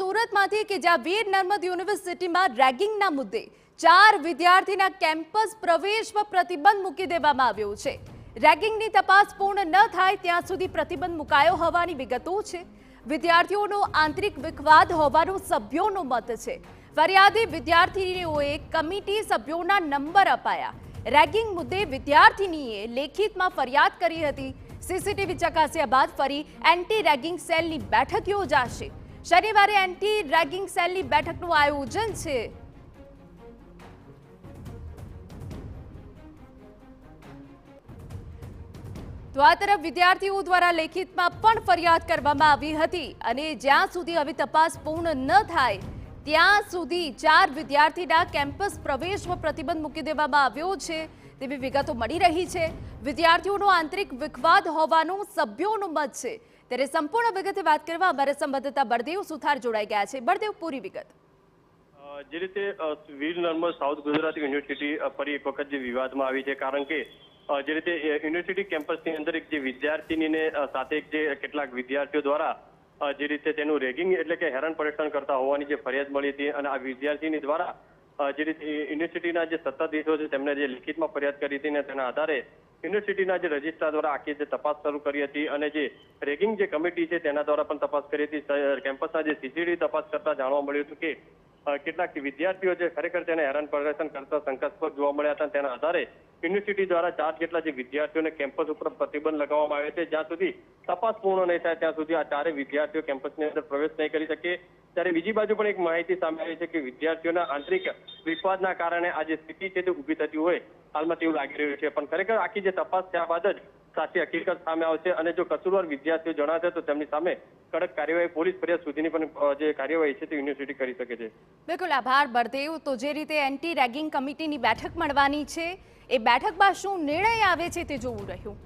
સુરતમાંથી કે જ્યાં વીર નર્મદ યુનિવર્સિટીમાં રેગિંગના મુદ્દે ચાર વિદ્યાર્થીના કેમ્પસ પ્રવેશ પર પ્રતિબંધ મૂકી દેવામાં આવ્યો છે. રેગિંગની તપાસ પૂર્ણ ન થાય ત્યાં સુધી પ્રતિબંધ મુકાયો હોવાની વિગતો છે. વિદ્યાર્થીઓનો આંતરિક વિખવાદ હોવાનો સભ્યોનો મત છે. ફરિયાદી વિદ્યાર્થીઓએ કમિટી સભ્યોના નંબર અપાયા. રેગિંગ મુદ્દે વિદ્યાર્થીનીએ લેખિતમાં ફરિયાદ કરી હતી. સીસીટીવી ચકાસ્યા બાદ ફરી એન્ટી રેગિંગ સેલની બેઠક યોજાશે. શનિવારે એન્ટી રેગિંગ સેલની બેઠકનું આયોજન છે. તો આ તરફ વિદ્યાર્થીઓ દ્વારા લેખિતમાં પણ ફરિયાદ કરવામાં આવી હતી અને જ્યાં સુધી હવે તપાસ પૂર્ણ ન થાય ત્યાં સુધી ચાર વિદ્યાર્થીના કેમ્પસ પ્રવેશમાં પ્રતિબંધ મૂકી દેવામાં આવ્યો છે. તેવી વિગતો મળી રહી છે. વિદ્યાર્થીઓનો આંતરિક વિખવાદ હોવાનું સભ્યોનું મત છે. ત્યારે સંપૂર્ણ વિગતે વાત કરવા અમારા સંવાદદાતા બળદેવ સુથાર જોડાઈ ગયા છે. બળદેવ, પૂરી વિગત. જે રીતે વીર નર્મદ સાઉથ ગુજરાત યુનિવર્સિટી ફરી એક વખત જે વિવાદમાં આવી છે. કારણ કે જે રીતે યુનિવર્સિટી કેમ્પસની અંદર એક જે વિદ્યાર્થીનીને સાથે જે કેટલાક વિદ્યાર્થીઓ દ્વારા જે રીતે તેનું રેગિંગ એટલે કે હેરાન પરેશાન કરતા હોવાની જે ફરિયાદ મળી હતી અને આ વિદ્યાર્થીની દ્વારા જે રીતે યુનિવર્સિટીના જે સત્તાધીશો છે તેમને જે લિખિતમાં ફરિયાદ કરી હતી ને તેના આધારે યુનિવર્સિટીના જે રજિસ્ટ્રાર દ્વારા આખી જે તપાસ શરૂ કરી હતી અને જે રેગિંગ જે કમિટી છે તેના દ્વારા પણ તપાસ કરી હતી. કેમ્પસના જે સીસીડી તપાસ કરતા જાણવા મળ્યું હતું કે કેટલાક વિદ્યાર્થીઓ જે ખરેખર તેને હેરાન પરેશાન કરતા શંકાસ્પદ જોવા મળ્યા હતા, તેના આધારે યુનિવર્સિટી દ્વારા ચાર જેટલા જે વિદ્યાર્થીઓને કેમ્પસ ઉપર પ્રતિબંધ લગાવવામાં આવ્યો છે, જ્યાં સુધી તપાસ પૂર્ણ નહીં થાય, ત્યાં સુધી આ ચારે વિદ્યાર્થીઓ કેમ્પસની અંદર પ્રવેશ નહીં કરી શકે. ત્યારે બીજી બાજુ પણ એક માહિતી સામે આવી છે કે વિદ્યાર્થીઓના આંતરિક વિવાદના કારણે આ જે સ્થિતિ છે તે ઊભી થતી હોય, હાલમાં તેવું લાગી રહ્યું છે. પણ ખરેખર આખી જે તપાસ થયા બાદ જ સાચી હકીકત સામે આવશે અને જો કસૂરવાર વિદ્યાર્થીઓ જણાશે તો તેમની સામે કડક કાર્યવાહી પોલીસ ફરિયાદ સુધીની પણ જે કાર્યવાહી છે તે યુનિવર્સિટી કરી શકે છે. બિલકુલ આભાર બળદેવ. તો જે રીતે એન્ટી રેગિંગ કમિટીની બેઠક મળવાની છે, એ બેઠકમાં શું નિર્ણય આવે છે તે જોવું રહ્યું.